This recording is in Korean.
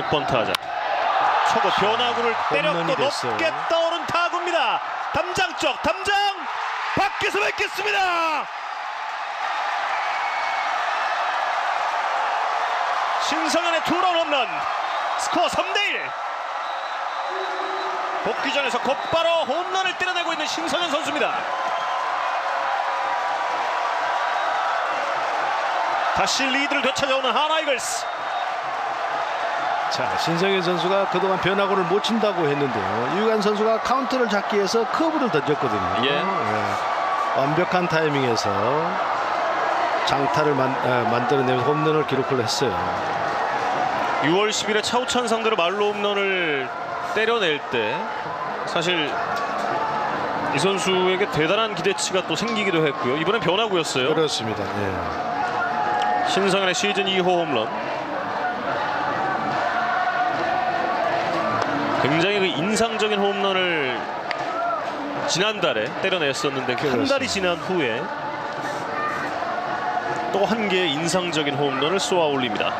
6번 타자 초구 변화구를 때렸고. 높게 떠오른 타구입니다. 담장 쪽 담장 밖에서 뵙겠습니다. 신성현의 투런 홈런 스코어 3대1 복귀전에서 곧바로 홈런을 때려내고 있는 신성현 선수입니다. 다시 리드를 되찾아오는 하나이글스 자, 신성현 선수가 그동안 변화구를 못 친다고 했는데요. 유관 선수가 카운트를 잡기 위해서 커브를 던졌거든요. 예. 완벽한 타이밍에서 장타를 만, 에, 만들어내면서 홈런을 기록을 했어요. 6월 10일에 차우찬 상대로 말로 홈런을 때려낼 때 사실 이 선수에게 대단한 기대치가 또 생기기도 했고요. 이번엔 변화구였어요. 그렇습니다. 예. 신성현의 시즌 2호 홈런. 굉장히 그 인상적인 홈런을 지난달에 때려냈었는데 그 한. 달이 지난 후에 또 한 개의 인상적인 홈런을 쏘아 올립니다.